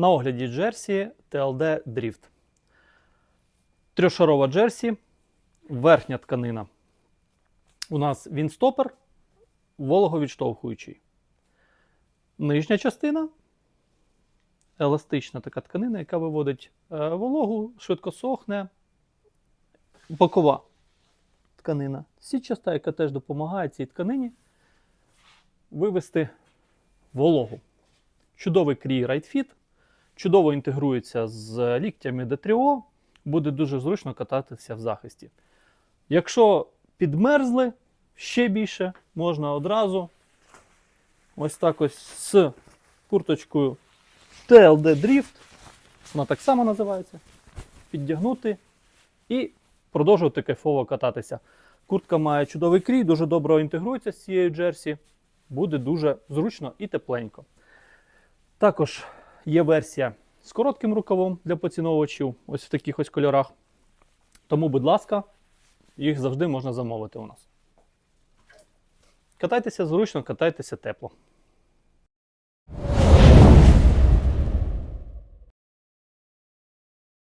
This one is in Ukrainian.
На огляді Джерсі TLD Drift. Трьошарова Джерсі, верхня тканина. У нас вінстопер вологовідштовхуючий. Нижня частина еластична така тканина, яка виводить е, вологу, швидко сохне. Бокова тканина. Сітчаста, яка теж допомагає цій тканині вивести вологу. Чудовий крій RightFit, чудово інтегрується з ліктями D3O, буде дуже зручно кататися в захисті. Якщо підмерзли ще більше, можна одразу ось так ось з курточкою TLD Drift, вона так само називається, піддягнути і продовжувати кайфово кататися. Куртка має чудовий крій, дуже добре інтегрується з цією джерсі, буде дуже зручно і тепленько. Також є версія з коротким рукавом для поціновувачів, ось в таких ось кольорах. Тому, будь ласка, їх завжди можна замовити у нас. Катайтеся зручно, катайтеся тепло.